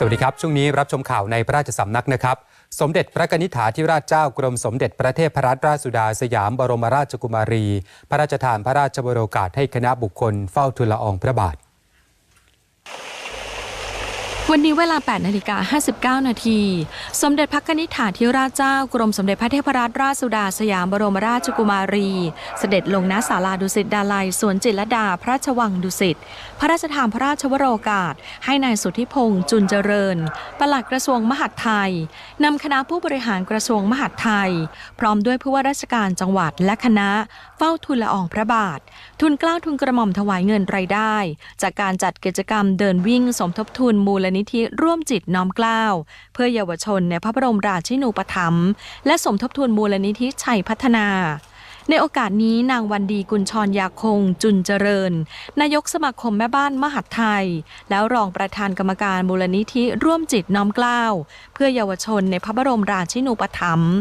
สวัสดีครับ ช่วงนี้รับชมข่าวในพระราชสำนักนะครับ สมเด็จพระนิษฐาธิราชเจ้ากรมสมเด็จพระเทพรัตนราชสุดาสยามบรมราชกุมารี พระราชทานพระราชบรโรกาสให้คณะบุคคลเฝ้าทูลละอองพระบาท วันนี้เวลา 8 นาฬิกา 59 นาที สมเด็จพระกนิษฐาธิราชเจ้ากรมสมเด็จพระเทพรัตนราชสุดาสยามบรมราชกุมารี เสด็จลงณศาลาดุสิตดาลัยสวนจิตรดาพระราชวังดุสิต พระราชทานพระราชวโรกาส ให้นายสุทธิพงษ์จุนเจริญ ปลัดกระทรวงมหาดไทย นำคณะผู้บริหารกระทรวงมหาดไทย พร้อมด้วยผู้ว่าราชการจังหวัดและคณะ เฝ้าทูลละอองพระบาท ทุนกล้าทุนกระหม่อมถวายเงินรายได้ จากการจัดกิจกรรมเดินวิ่งสมทบทุนมูลนิธิร่วมจิตน้อมเกล้าเพื่อเยาวชนในพระบรมราชินูปถัมภ์และสมทบทุนมูลนิธิชัยพัฒนา ในโอกาสนี้นางวันดีกุลชรยาคง จุนเจริญ นายกสมาคมแม่บ้านมหาดไทย แล้วรองประธานกรรมการมูลนิธิร่วมจิตน้อมเกล้าเพื่อเยาวชนในพระบรมราชินูปถัมภ์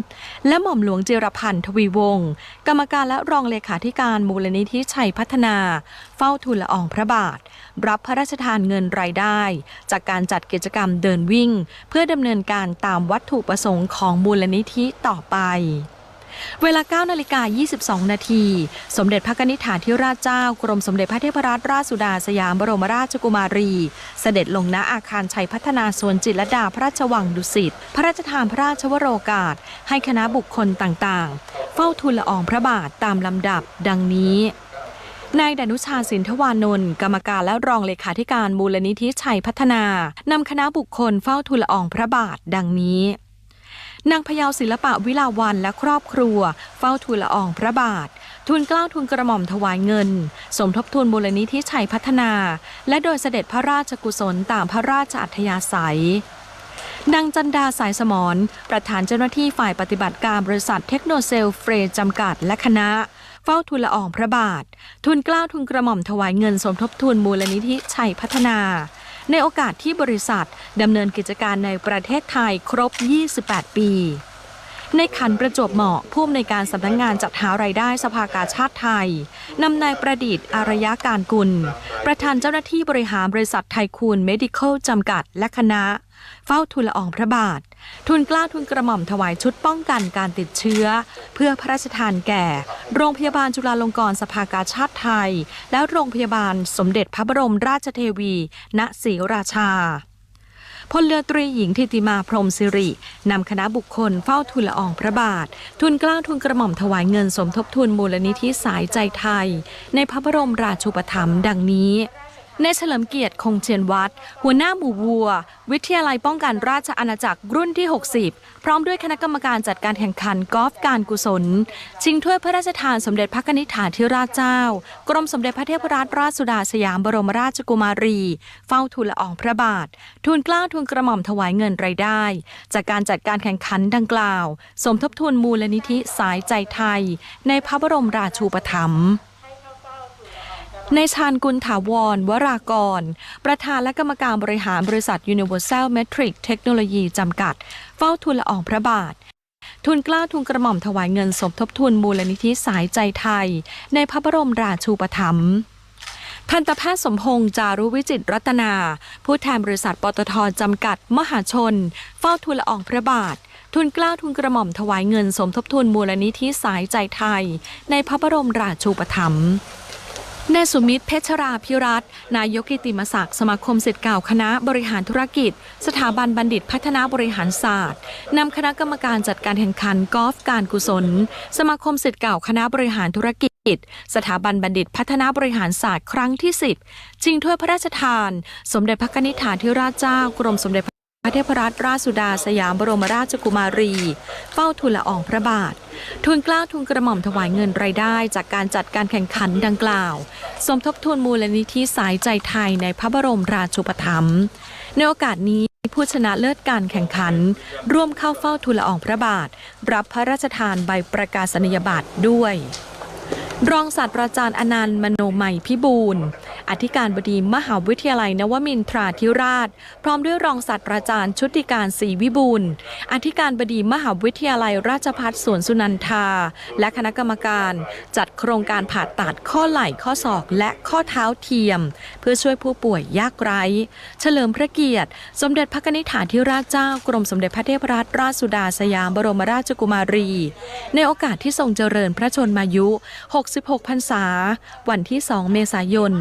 และหม่อมหลวงจิรพันธ์ทวีวงศ์กรรมการและรองเลขาธิการมูลนิธิชัยพัฒนา เฝ้าทูลละอองพระบาท รับพระราชทานเงินรายได้ จากการจัดกิจกรรมเดินวิ่ง เพื่อดำเนินการตามวัตถุประสงค์ของมูลนิธิต่อไป เวลา9นาฬิกา22 นาที สมเด็จพระนิษฐาธิราชเจ้ากรมสมเด็จพระเทพรัตนราชสุดาสยามบรมราชกุมารี เสด็จลงณอาคารชัยพัฒนาสวนจิตรดาพระราชวังดุสิต พระราชทานพระราชวโรกาส ให้คณะบุคคลต่างๆ เฝ้าทูลละอองพระบาทตามลำดับดังนี้นายดนุชาสินทวานนท์กรรมการและรองเลขาธิการมูลนิธิชัยพัฒนานำคณะบุคคลเฝ้าทูลละอองพระบาทดังนี้ นางพยาวศิลปะวิลาวันและครอบครัว เฝ้าทูลละอองพระบาท ทุนกล้าวทุนกระหม่อมถวายเงิน สมทบทุนมูลนิธิชัยพัฒนา และโดยเสด็จพระราชกุศลตามพระราชอัธยาศัยนางจันดาสายสมรประธานเจ้าหน้าที่ฝ่ายปฏิบัติการบริษัทเทคโนเซลเฟรจำกัดและคณะ เฝ้าทุนละอองพระบาท ทุนกล้าวทุนกระหม่อมถวายเงินสมทบทุนมูลนิธิชัยพัฒนา ในโอกาสที่บริษัทดำเนินกิจการในประเทศไทยครบ 28 ปี ในขันประจวบเหมาะผู้อำนวยการสำนักงงานจัดหารายได้สภากาชาติไทยนำนายประดิษฐ์อารยาการกุล ประธานเจ้าหน้าที่บริหารบริษัทไทยคูนเมดิคอลจำกัดและคณะ เฝ้าทุนละอองพระบาท ทุนกล้าทุนกระหม่อมถวายชุดป้องกันการติดเชื้อ เพื่อพระราชทานแก่ โรงพยาบาลจุฬาลงกรณ์สภากาชาติไทย และโรงพยาบาลสมเด็จพระบรมราชเทวี ณศรีราชาพลเรือตรีหญิงทิติมาพรมสิริ นำคณะบุคคลเฝ้าทุนละอองพระบาท ทุนกล้าทุนกระหม่อมถวายเงินสมทบทุนมูลนิธิสายใจไทย ในพระบรมราชูปถัมภ์ดังนี้ ในเฉลิมเกียรติคงเชียนวัด หัวหน้าหมู่วัว วิทยาลัยป้องกันราชอาณาจักรรุ่นที่ 60 พร้อมด้วยคณะกรรมการจัดการแข่งขันกอล์ฟการกุศล ชิงถ้วยพระราชทานสมเด็จพระนิษฐาธิราชเจ้า กรมสมเด็จพระเทพรัตนราชสุดาสยามบรมราชกุมารี เฝ้าทูลละอองพระบาท ทูลเกล้าทูลกระหม่อมถวายเงินรายได้ จากการจัดการแข่งขันดังกล่าว สมทบทุนมูลนิธิสายใจไทย ในพระบรมราชูปถัมภ์ ในชาญกุลถาวร วรากร ประธานและกรรมการบริหารบริษัท Universal Metric Technology จำกัด เฝ้าทุนละอองพระบาท ทุนกล้าทุนกระหม่อมถวายเงินสมทบทุนมูลนิธิสายใจไทย ในพระบรมราชูปถัมภ์ทันตแพทย์สมพงษ์จารุวิจิตรัตนา ผู้แทนบริษัทปตทจำกัด มหาชน เฝ้าทุนละอองพระบาท ทุนกล้าทุนกระหม่อมถวายเงินสมทบทุนมูลนิธิสายใจไทย ในพระบรมราชูปถัมภ์ นายสุมิตรเพชรราพิรัตนายกกิติมศักดิ์สมาคมศิษย์เก่าคณะบริหารธุรกิจ สถาบันบัณฑิตพัฒนาบริหารศาสตร์นำคณะกรรมการจัดการแข่งขันกอล์ฟการกุศล สมาคมศิษย์เก่าคณะบริหารธุรกิจสถาบันบัณฑิตพัฒนาบริหารศาสตร์ครั้งที่ 10 ชิงถ้วยพระราชทาน สมเด็จพระนิษฐาธิราชเจ้ากรมสมเด็จ ระเทพรัตนราชสุดาสยามบรมราชกุมารี เฝ้าทูลละอองพระบาท ทุนกล้าทุนกระหม่อมถวายเงินรายได้ จากการจัดการแข่งขันดังกล่าว สมทบทุนมูลนิธิสายใจไทยในพระบรมราชูปถัมภ์ในโอกาสนี้ผู้ชนะเลิศการแข่งขัน ร่วมเข้าเฝ้าทูลละอองพระบาท รับพระราชทานใบประกาศนียบัตรด้วย รองศาสตราจารย์อนันต์มโนใหมัยพิบูลอธิการบดีมหาวิทยาลัยนวมินทราธิราช พร้อมด้วยรองศาสตราจารย์ชุติการศรีวิบูลอธิการบดีมหาวิทยาลัยราชภัฏสวนสุนันทา และคณะกรรมการจัดโครงการผ่าตัดข้อไหล่ข้อศอกและข้อเท้าเทียม เพื่อช่วยผู้ป่วยยากไร้ เฉลิมพระเกียรติ สมเด็จพระนิธิฐาธิราชเจ้ากรมสมเด็จพระเทพรัตนราชสุดาสยามบรมราชกุมารี ในโอกาสที่ทรงเจริญพระชนมายุ66พรรษา วันที่ 2 เมษายน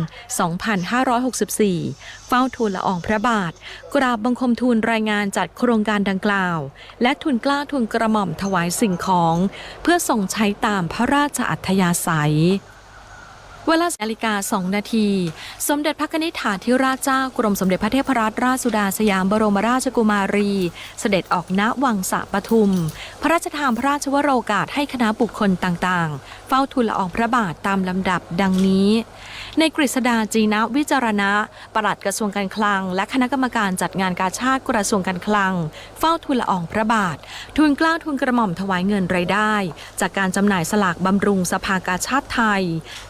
2564 เฝ้าทูลละอองพระบาท กราบบังคมทูลรายงานจัดโครงการดังกล่าว และทูลกล้าทูลกระหม่อมถวายสิ่งของ เพื่อส่งใช้ตามพระราชอัธยาศัย เวลานาฬิกา 2 นาที สมเด็จพระนิธิฐาธิราชเจ้ากรมสมเด็จพระเทพรัตนราชสุดาสยามบรมราชกุมารี เสด็จออกณวังสะปทุม พระราชทานพระราชวโรกาสให้คณะบุคคลต่างๆ เฝ้าทูลละอองพระบาทตามลำดับดังนี้ ในกฤษดาจีนะวิจารณะปลัดกระทรวงการคลัง และคณะกรรมการจัดงานกาชาติกระทรวงการคลัง เฝ้าทูลละอองพระบาท ทูลกล้าทูลกระหม่อมถวายเงินรายได้ จากการจำหน่ายสลากบำรุงสภากาชาติไทย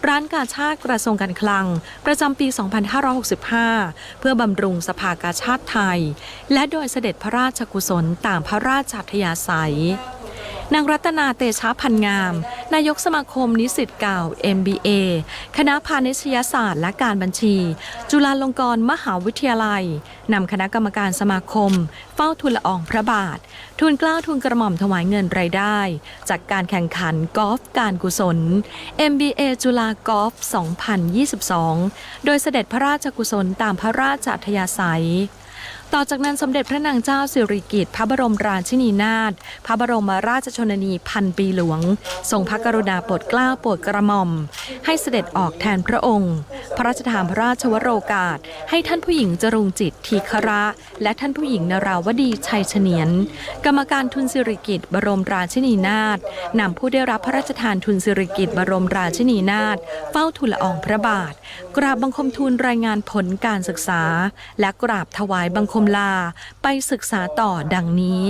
ร้านกาชาติกระทรวงการคลัง ประจำปี 2565 เพื่อบำรุงสภากาชาติไทย และโดยเสด็จพระราชกุศลตามพระราชอัธยาศัย นางรัตนาเตชะพันงาม นายกสมาคมนิสิตเก่า MBA คณะพาณิชยศาสตร์และการบัญชี จุฬาลงกรณ์มหาวิทยาลัย นำคณะกรรมการสมาคม เฝ้าทูลละอองพระบาททูลเกล้าทูลกระหม่อมถวายเงินรายได้ จากการแข่งขันกอล์ฟการกุศล MBA จุฬากอล์ฟ 2022 โดยเสด็จพระราชกุศลตามพระราชอัธยาศัยต่อจากนั้นสมเด็จพระนางเจ้าสิริกิติ์พระบรมราชินีนาถพระบรมราชชนนีพันปีหลวง ทรงพระกรุณาโปรดเกล้าโปรดกระหม่อม ให้เสด็จออกแทนพระองค์ พระราชทานพระราชวโรกาส ให้ท่านผู้หญิงจรุงจิตทีคระ และท่านผู้หญิงนราวดีชัยเฉนียน กรรมการทุนสิริกิติ์บรมราชินีนาถนำผู้ได้รับพระราชทานทุนสิริกิติ์บรมราชินีนาถเฝ้าทูลละอองพระบาท กราบบังคมทูลรายงานผลการศึกษา และกราบถวายบังคมลาไปศึกษาต่อดังนี้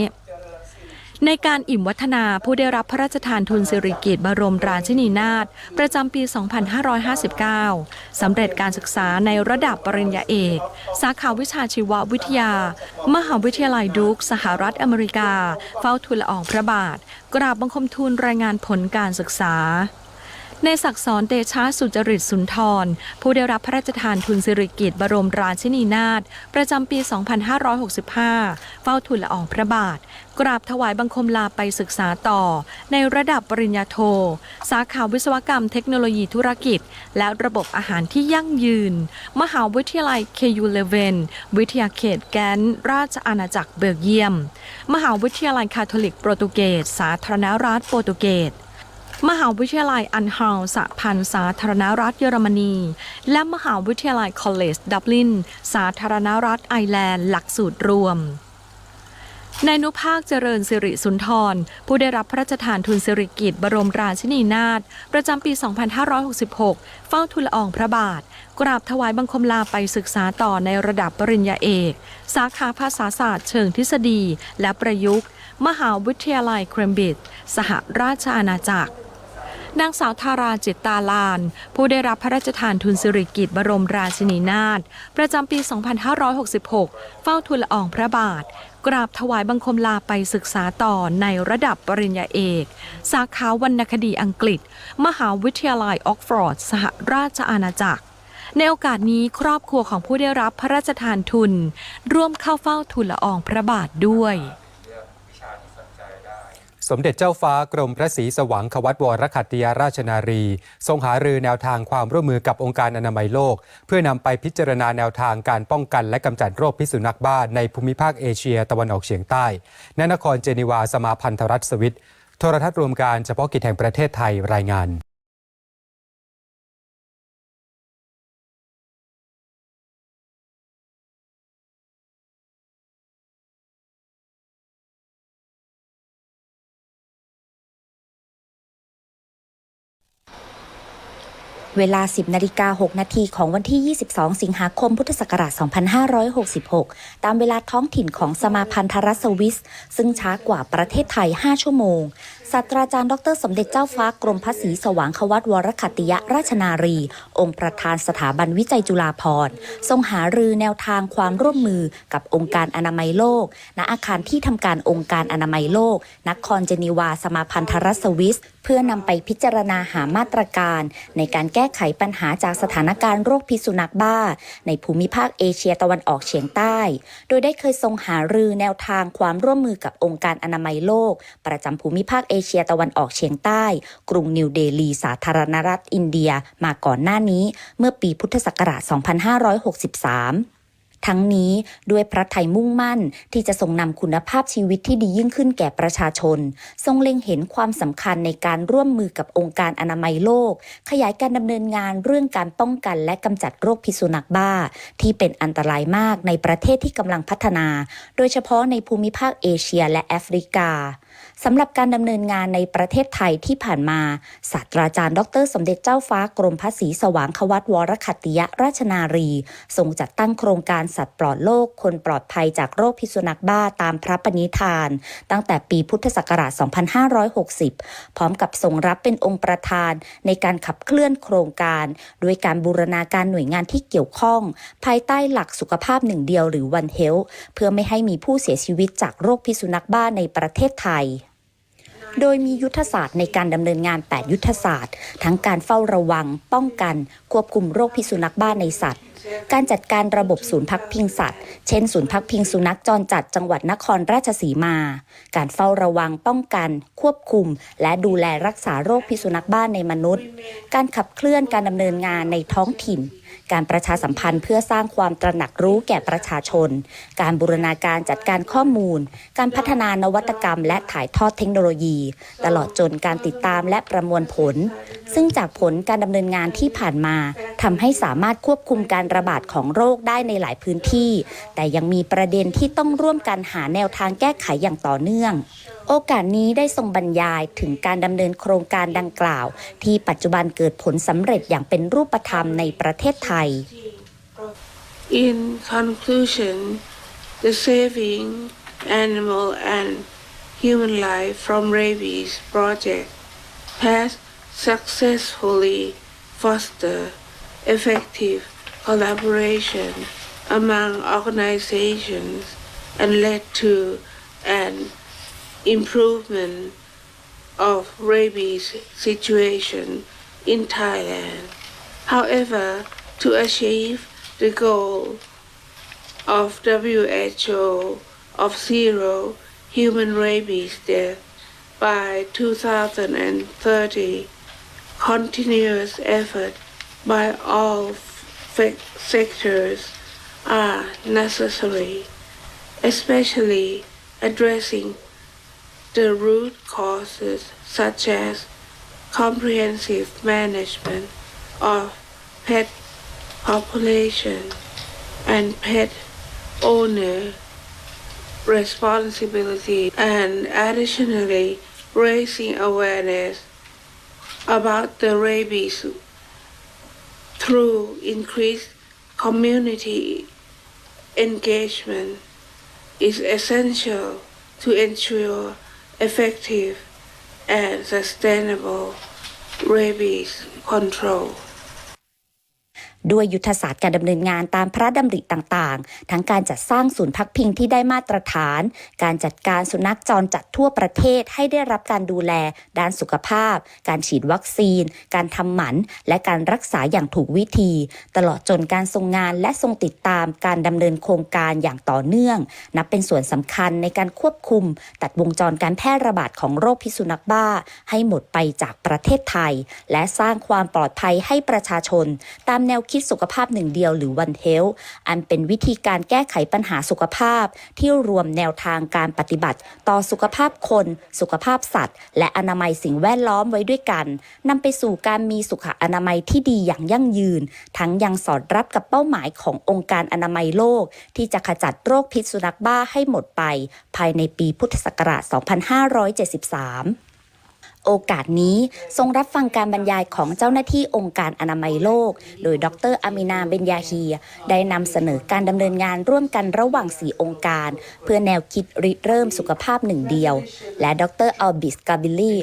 ในการอิ่มวัฒนาผู้ได้รับพระราชทานทุนสิริกิติ์บรมราชินีนาถประจำปี 2559 สำเร็จการศึกษาในระดับปริญญาเอก สาขาวิชาชีววิทยา มหาวิทยาลัยดูกสหรัฐอเมริกา เฝ้าทูลละอองพระบาท กราบบังคมทูลรายงานผลการศึกษา ในศักสอนเตชะสุจริตสุนทร ผู้ได้รับพระราชทานทุนสิริกิติ์บรมราชินีนาถประจำปี 2565 เฝ้าทูลละอองพระบาท กราบถวายบังคมลาไปศึกษาต่อ ในระดับปริญญาโท สาขาวิศวกรรมเทคโนโลยีธุรกิจ และระบบอาหารที่ยั่งยืน มหาวิทยาลัย KU 11วิทยาเขตแกนราชอาณาจักรเบลเยียม มหาวิทยาลัยคาทอลิกโปรตุเกส สาธารณรัฐโปรตุเกส มหาวิทยาลัยอันฮาวสหพันธ์สาธารณรัฐเยอรมนี และมหาวิทยาลัยคอลเลจดับลิน สาธารณรัฐไอร์แลนด์ หลักสูตรรวมนายนุภาคเจริญสิริสุนทร ผู้ได้รับพระราชทานทุนสิริกิติ์บรมราชินีนาถประจำปี 2566 เฝ้าทูลอองพระบาท กราบถวายบังคมลาไปศึกษาต่อในระดับปริญญาเอก สาขาภาษาศาสตร์เชิงทฤษฎีและประยุกต์ มหาวิทยาลัยเคมบริดจ์สหราชอาณาจักร นางสาวทาราจิตตาลาน ผู้ได้รับพระราชทานทุนสิริกิติ์บรมราชินีนาถประจำปี 2566 เฝ้าทูลละอองพระบาท กราบถวายบังคมลาไปศึกษาต่อในระดับปริญญาเอก สาขาวรรณคดีอังกฤษ มหาวิทยาลัยออกฟอร์ด สหราชอาณาจักรในโอกาสนี้ครอบครัวของผู้ได้รับพระราชทานทุน ร่วมเข้าเฝ้าทูลละอองพระบาทด้วย สมเด็จเจ้าฟ้ากรมพระศรีสว่างควัตวรคัตติยาราชนารี ทรงหารือแนวทางความร่วมมือกับองค์การอนามัยโลก เพื่อนำไปพิจารณาแนวทางการป้องกันและกำจัดโรคพิษสุนัขบ้าในภูมิภาคเอเชียตะวันออกเฉียงใต้ณนครเจนีวาสมาพันธรัฐสวิตโทรทัศน์รวมการเฉพาะกิจแห่งประเทศไทยรายงาน เวลา 10นาฬิกา6นาทีของวันที่ 22 สิงหาคมพุทธศักราช 2566 ตามเวลาท้องถิ่นของสมาพันธรัฐสวิส ซึ่งช้ากว่าประเทศไทย 5 ชั่วโมงศาสตราจารย์ดร สมเด็จเจ้าฟ้ากรมพระศรีสว่างควัตวรคตติยราชนารี องค์ประธานสถาบันวิจัยจุฬาภรณ์ทรงหารือแนวทางความร่วมมือกับองค์การอนามัยโลก ณอาคารที่ทำการองค์การอนามัยโลก นครเจนีวาสมาพันธรัฐสวิส เพื่อนำไปพิจารณาหามาตรการ ในการแก้ไขปัญหาจากสถานการณ์โรคพิษสุนัขบ้า ในภูมิภาคเอเชียตะวันออกเฉียงใต้ โดยได้เคยทรงหารือแนวทางความร่วมมือกับองค์การอนามัยโลก ประจำภูมิภาคเเชียตะวันออกเฉียงใต้ กรุงนิวเดลี สาธารณรัฐอินเดียมาก่อนหน้านี้ เมื่อปีพุทธศักราช 2563ทั้งนี้ด้วยพระไทยมุ่งมั่นที่จะทรงนำคุณภาพชีวิตที่ดียิ่งขึ้นแก่ประชาชน ทรงเล็งเห็นความสำคัญในการร่วมมือกับองค์การอนามัยโลก ขยายการดำเนินงานเรื่องการป้องกันและกำจัดโรคพิษสุนัขบ้า ที่เป็นอันตรายมากในประเทศที่กำลังพัฒนา โดยเฉพาะในภูมิภาคเอเชียและแอฟริกา สำหรับการดำเนินงานในประเทศไทยที่ผ่านมา ศาสตราจารย์ ดร สมเด็จเจ้าฟ้ากรมพระศรีสว่างควัตวรคัติยราชนารีทรงจัดตั้งโครงการสัตว์ปลอดโลก คนปลอดภัยจากโรคพิษสุนัขบ้าตามพระปณิธาน ตั้งแต่ปีพุทธศักราช 2560 พร้อมกับทรงรับเป็นองค์ประธานในการขับเคลื่อนโครงการ ด้วยการบูรณาการหน่วยงานที่เกี่ยวข้อง ภายใต้หลักสุขภาพหนึ่งเดียวหรือ One Health เพื่อไม่ให้มีผู้เสียชีวิตจากโรคพิษสุนัขบ้าในประเทศไทย โดยมียุทธศาสตร์ในการดำเนินงาน 8 ยุทธศาสตร์ ทั้งการเฝ้าระวัง ป้องกัน ควบคุมโรคพิษสุนัขบ้าในสัตว์ การจัดการระบบศูนย์พักพิงสัตว์ เช่น ศูนย์พักพิงสุนัขจรจัดจังหวัดนครราชสีมา การเฝ้าระวังป้องกัน ควบคุม และดูแลรักษาโรคพิษสุนัขบ้าในมนุษย์ การขับเคลื่อนการดำเนินงานในท้องถิ่น การประชาสัมพันธ์เพื่อสร้างความตระหนักรู้แก่ประชาชน การบูรณาการจัดการข้อมูล การพัฒนานวัตกรรม และถ่ายทอดเทคโนโลยี ตลอดจนการติดตามและประมวลผล ซึ่งจากผลการดำเนินงานที่ผ่านมาทำให้สามารถควบคุมการระบาดของโรคได้ในหลายพื้นที่ แต่ยังมีประเด็นที่ต้องร่วมกันหาแนวทางแก้ไขอย่างต่อเนื่อง โอกาสนี้ได้ทรงบรรยายถึงการดำเนินโครงการดังกล่าว ที่ปัจจุบันเกิดผลสำเร็จอย่างเป็นรูปธรรมในประเทศไทย In conclusion, the saving animal and human life from rabies project has successfully fostered effective collaboration among organizations and led to an improvement of rabies situation in Thailand. However, to achieve the goal of WHO of zero human rabies death by 2030, continuous effort by all sectors are necessary, especially addressing the root causes such as comprehensive management of pet population and pet owner responsibility and additionally raising awareness about the rabies through increased community engagement is essential to ensure effective and sustainable rabies control. ด้วยยุทธศาสตร์การดำเนินงานตามพระดำริต่างๆ ทั้งการจัดสร้างศูนย์พักพิงที่ได้มาตรฐาน การจัดการสุนัขจรจัดทั่วประเทศให้ได้รับการดูแล ด้านสุขภาพ การฉีดวัคซีน การทำหมัน และการรักษาอย่างถูกวิธี ตลอดจนการทรงงานและทรงติดตามการดำเนินโครงการอย่างต่อเนื่อง นับเป็นส่วนสำคัญในการควบคุม ตัดวงจรการแพร่ระบาดของโรคพิษสุนัขบ้า ให้หมดไปจากประเทศไทย และสร้างความปลอดภัยให้ประชาชน ตามแนวคิดสุขภาพหนึ่งเดียวหรือ One Health อันเป็นวิธีการแก้ไขปัญหาสุขภาพ ที่รวมแนวทางการปฏิบัติ ต่อสุขภาพคน สุขภาพสัตว์ และอนามัยสิ่งแวดล้อมไว้ด้วยกันนำไปสู่การมีสุขอนามัยที่ดีอย่างยั่งยืน ทั้งยังสอดรับกับเป้าหมายขององค์การอนามัยโลก ที่จะขจัดโรคพิษสุนัขบ้าให้หมดไป ภายในปีพุทธศักราช 2573 โอกาสนี้ทรงรับฟังการบรรยายของเจ้าหน้าที่องค์การอนามัยโลก โดยดรอามินาเบนยาฮี ได้นำเสนอการดำเนินงานร่วมกันระหว่างสีองค์การ เพื่อแนวคิดริเริ่มสุขภาพหนึ่งเดียว และดรอัลบิสกาบิลลี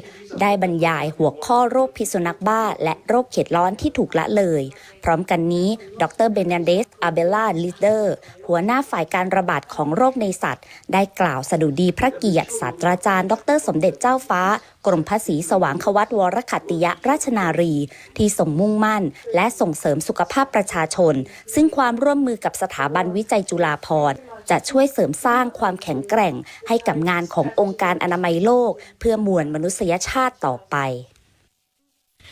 ได้บรรยายหัวข้อโรคพิษสุนัขบ้า และโรคเข็ดร้อนที่ถูกละเลย พร้อมกันนี้ ดรเบนเดสอาเบล่าลิเดอร์หัวหน้าฝ่ายการระบาดของโรคในสัตว์ ได้กล่าวสดุดีพระเกียรติศาสตราจารย์ ดรสมเด็จเจ้าฟ้ากรมภาษีสว่างควัตวรขัติยะราชนารี ที่ส่งมุ่งมั่น และส่งเสริมสุขภาพประชาชน ซึ่งความร่วมมือกับสถาบันวิจัยจุฬาภรณ์จะช่วยเสริมสร้างความแข็งแกร่งให้กับงานขององค์การอนามัยโลก เพื่อมวลมนุษยชาติต่อไป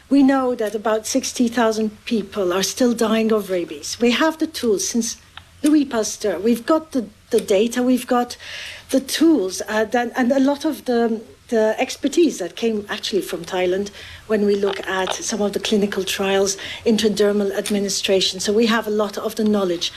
We know that about 60,000 people are still dying of rabies. We have the tools since Louis Pasteur. We've got the, the data, we've got the tools, uh, that, and a lot of the, the expertise that came actually from Thailand when we look at some of the clinical trials, intradermal administration. So we have a lot of the knowledge.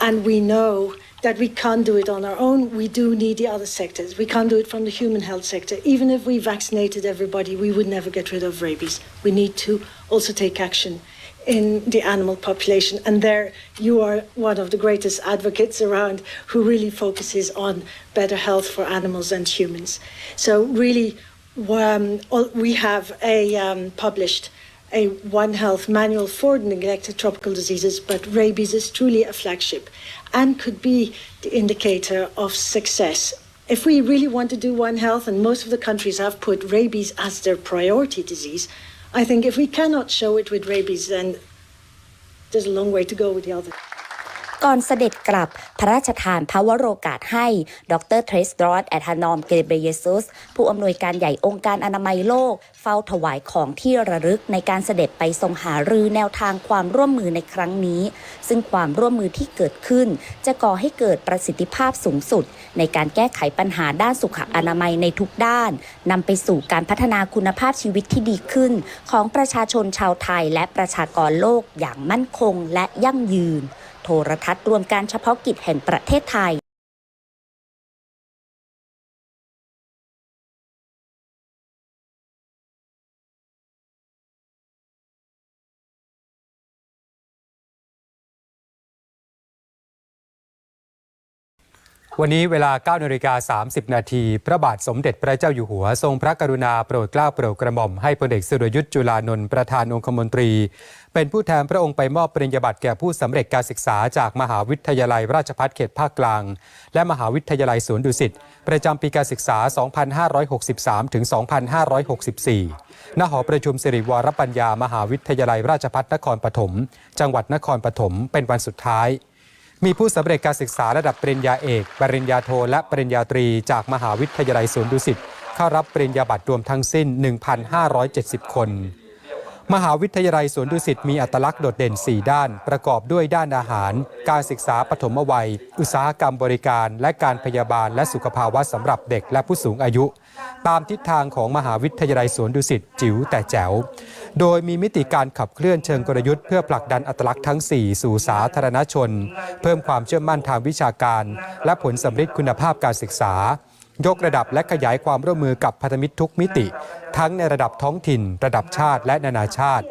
And we know that we can't do it on our own. We do need the other sectors. We can't do it from the human health sector. Even if we vaccinated everybody, we would never get rid of rabies. We need to also take action in the animal population. And there you are one of the greatest advocates around who really focuses on better health for animals and humans. So really, um, we have a um, published a One Health manual for neglected tropical diseases, but rabies is truly a flagship and could be the indicator of success. If we really want to do One Health, and most of the countries have put rabies as their priority disease, I think if we cannot show it with rabies, then there's a long way to go with the others. ก่อนเสด็จกลับพระราชทานพระวโรกาสให้ ดรเทรสดรอสแอทานอมเกเบเยซุส ผู้อำนวยการใหญ่องค์การอนามัยโลก เฝ้าถวายของที่ระลึกในการเสด็จไปทรงหารือแนวทางความร่วมมือในครั้งนี้ ซึ่งความร่วมมือที่เกิดขึ้น จะก่อให้เกิดประสิทธิภาพสูงสุด ในการแก้ไขปัญหาด้านสุขอนามัยในทุกด้านนำไปสู่การพัฒนาคุณภาพชีวิตที่ดีขึ้น ของประชาชนชาวไทยและประชากรโลกอย่างมั่นคงและยั่งยืน โทรทัศน์รวมการเฉพาะกิจแห่งประเทศไทย วันนี้เวลา9นาฬิกา30 นาที พระบาทสมเด็จพระเจ้าอยู่หัว ทรงพระกรุณาโปรดเกล้าโปรดกระหม่อมให้พลเอกสุรยุทธ์จุลานนท์ประธานองคมนตรี เป็นผู้แทนพระองค์ไปมอบปริญญาบัตรแก่ผู้สำเร็จการศึกษาจากมหาวิทยาลัยราชภัฏเขตภาคกลาง และมหาวิทยาลัยสวนดุสิตประจำปีการศึกษา 2563 ถึง 2564 ณ หอประชุมสิริวรปัญญามหาวิทยาลัยราชภัฏนครปฐม จังหวัดนครปฐมเป็นวันสุดท้าย มีผู้สำเร็จการศึกษาระดับปริญญาเอก ปริญญาโท และปริญญาตรี จากมหาวิทยาลัยสวนดุสิตเข้ารับปริญญาบัตรรวมทั้งสิ้น 1,570 คน มหาวิทยาลัยสวนดุสิตมีอัตลักษณ์โดดเด่น 4 ด้าน ประกอบด้วยด้านอาหาร การศึกษาปฐมวัย อุตสาหกรรมบริการ และการพยาบาลและสุขภาวะสำหรับเด็กและผู้สูงอายุ ตามทิศทางของมหาวิทยาลัยสวนดุสิตจิ๋วแต่แจ๋ว โดยมีมิติการขับเคลื่อนเชิงกลยุทธ์เพื่อผลักดันอัตลักษณ์ทั้ง 4 สู่สาธารณชน เพิ่มความเชื่อมั่นทางวิชาการ และผลสำฤทธิ์คุณภาพการศึกษา ยกระดับและขยายความร่วมมือกับพันธมิตรทุกมิติ ทั้งในระดับท้องถิ่น ระดับชาติและนานาชาติ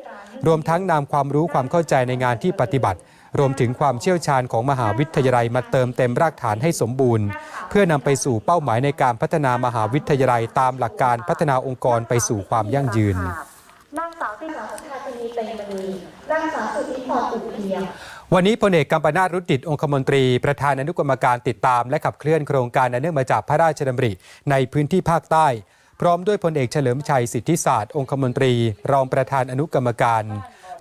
รวมทั้งนำความรู้ความเข้าใจในงานที่ปฏิบัติ รวมถึงความเชี่ยวชาญของมหาวิทยาลัยมาเติมเต็มรากฐานให้สมบูรณ์ เพื่อนำไปสู่เป้าหมายในการพัฒนามหาวิทยาลัยตามหลักการพัฒนาองค์กรไปสู่ความยั่งยืน นางสาวตินาสัญชาตินีเป็นม ณีนางสาวสุทธิพรอุเพียงวันนี้พลเอกกัมปนาตรุดดิตองคมนตรี ประธานอนุกรรมการติดตาม และขับเคลื่อนโครงการอันเนื่องมาจากพระราชดำริในพื้นที่ภาคใต้ พร้อมด้วยพลเอกเฉลิมชัยสิทธิศาสตร์องคมนตรี รองประธานอนุกรรมการ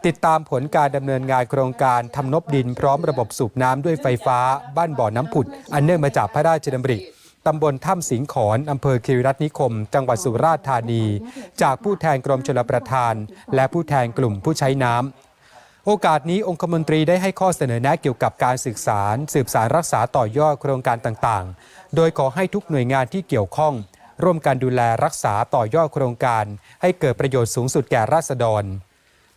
ติดตามผลการดำเนินงานโครงการทำนบดิน พร้อมระบบสูบน้ำด้วยไฟฟ้า บ้านบ่อน้ำผุด อันเนื่องมาจากพระราชดำริตำบลถ้ำสิงขอนอำเภอคิริรัตนิคม จังหวัดสุราษฎร์ธานี จากผู้แทนกรมชลประทาน และผู้แทนกลุ่มผู้ใช้น้ำ โอกาสนี้องคมนตรีได้ให้ข้อเสนอแนะเกี่ยวกับการศึกษาสืบสารรักษาต่อยอดโครงการต่างๆ โดยขอให้ทุกหน่วยงานที่เกี่ยวข้อง ร่วมกันดูแลรักษาต่อยอดโครงการ ให้เกิดประโยชน์สูงสุดแก่ราษฎร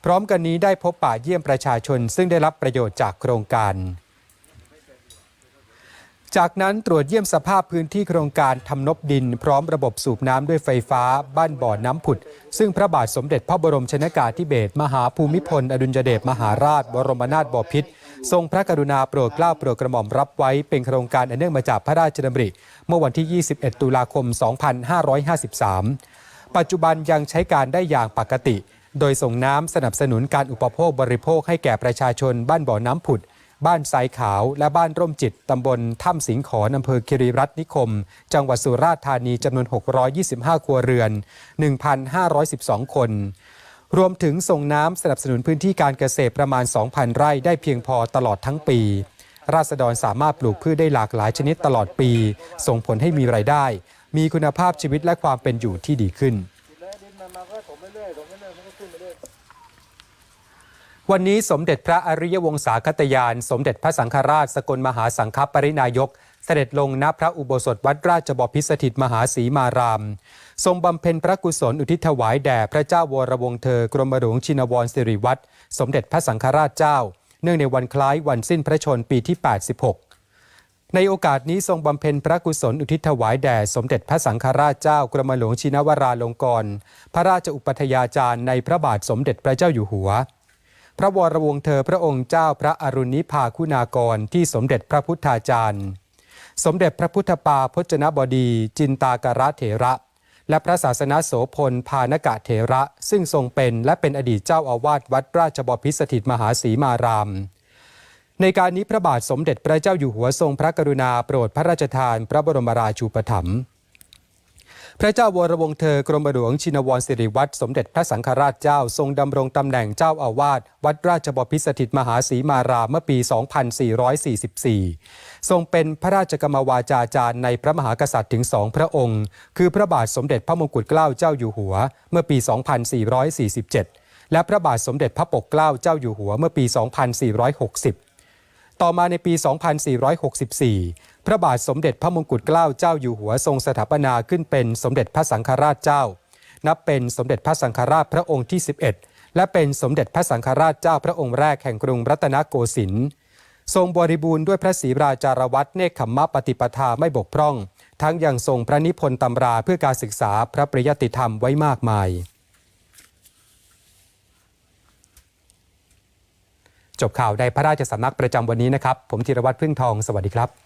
พร้อมกันนี้ได้พบป่าเยี่ยมประชาชนซึ่งได้รับประโยชน์จากโครงการ จากนั้นตรวจเยี่ยมสภาพพื้นที่โครงการทำนบดิน พร้อมระบบสูบน้ำด้วยไฟฟ้า บ้านบ่อน้ำผุด ซึ่งพระบาทสมเด็จพระบรมชนากาธิเบศรมหาภูมิพล อดุลยเดชมหาราช บรมนาถบพิตรทรงพระกรุณาโปรดเกล้าโปรดกระหม่อมรับไว้เป็นโครงการอันเนื่องมาจากพระราชดำริ เมื่อวันที่ 21 ตุลาคม 2553 ปัจจุบันยังใช้การได้อย่างปกติ โดยส่งน้ำสนับสนุนการอุปโภคบริโภคให้แก่ประชาชนบ้านบ่อน้ำผุด บ้านทรายขาวและบ้านร่มจิตตำบลถ้ำสิงขอนอำเภอคิริรัตนิคม จังหวัดสุราษฎร์ธานีจำนวน 625 ครัวเรือน 1,512 คน รวมถึงส่งน้ำสนับสนุนพื้นที่การเกษตรประมาณ 2,000 ไร่ได้เพียงพอตลอดทั้งปี ราษฎรสามารถปลูกพืชได้หลากหลายชนิดตลอดปี ส่งผลให้มีรายได้ มีคุณภาพชีวิตและความเป็นอยู่ที่ดีขึ้น วันนี้สมเด็จพระอริยวงศาคตยาน สมเด็จพระสังฆราช สกลมหาสังฆปรินายก เสด็จลงณพระอุโบสถวัดราชบพิสถิตมหาศรีมาราม ทรงบำเพ็ญพระกุศลอุทิศถวายแด่พระเจ้าวรวงศ์เธอกรมหลวงชินวรสิริวัตรสมเด็จพระสังฆราชเจ้า เนื่องในวันคล้ายวันสิ้นพระชนปีที่ 86 ในโอกาสนี้ทรงบำเพ็ญพระกุศลอุทิศถวายแด่สมเด็จพระสังฆราชเจ้ากรมหลวงชินวราลงกรณพระราชอุปัฏยาจารย์ในพระบาทสมเด็จพระเจ้าอยู่หัว พระวรวงเธอพระองค์เจ้าพระอรุณิพาคุณากรที่สมเด็จพระพุทธาจารย์ สมเด็จพระพุทธปาพจนบดี จินตาการเถระ และพระศาสนาโสพลพานกะเถระ ซึ่งทรงเป็นและเป็นอดีตเจ้าอาวาสวัดราชบพิสถิตมหาศรีมาราม ในการนี้พระบาทสมเด็จพระเจ้าอยู่หัวทรงพระกรุณาโปรดพระราชทานพระบรมราชูปถัมภ์ พระเจ้าวรวงเธอกรมหลวงชินวรสิริวัตรสมเด็จพระสังฆราชเจ้าทรงดำรงตำแหน่งเจ้าอาวาสวัดราชบพิสถิตมหาศรีมารามเมื่อปี 2444 ทรงเป็นพระราชกรรมวาจาจารย์ในพระมหากษัตริย์ถึงสองพระองค์ คือพระบาทสมเด็จพระมงกุฎเกล้าเจ้าอยู่หัว เมื่อปี 2447 และพระบาทสมเด็จพระปกเกล้าเจ้าอยู่หัวเมื่อปี 2460ต่อมาในปี 2464 พระบาทสมเด็จพระมงกุฎเกล้าเจ้าอยู่หัวทรงสถาปนาขึ้นเป็นสมเด็จพระสังฆราชเจ้า นับเป็นสมเด็จพระสังฆราชพระองค์ที่ 11 และเป็นสมเด็จพระสังฆราชเจ้าพระองค์แรกแห่งกรุงรัตนโกสินทร์ทรงบริบูรณ์ด้วยพระศรีราจารวัตรเนคขมมะปฏิปทาไม่บกพร่อง ทั้งยังทรงพระนิพนธ์ตำราเพื่อการศึกษาพระปริยติธรรมไว้มากมาย จบข่าวในพระราชสำนักประจำวันนี้นะครับ ผมธีรวัตรพึ่งทอง สวัสดีครับ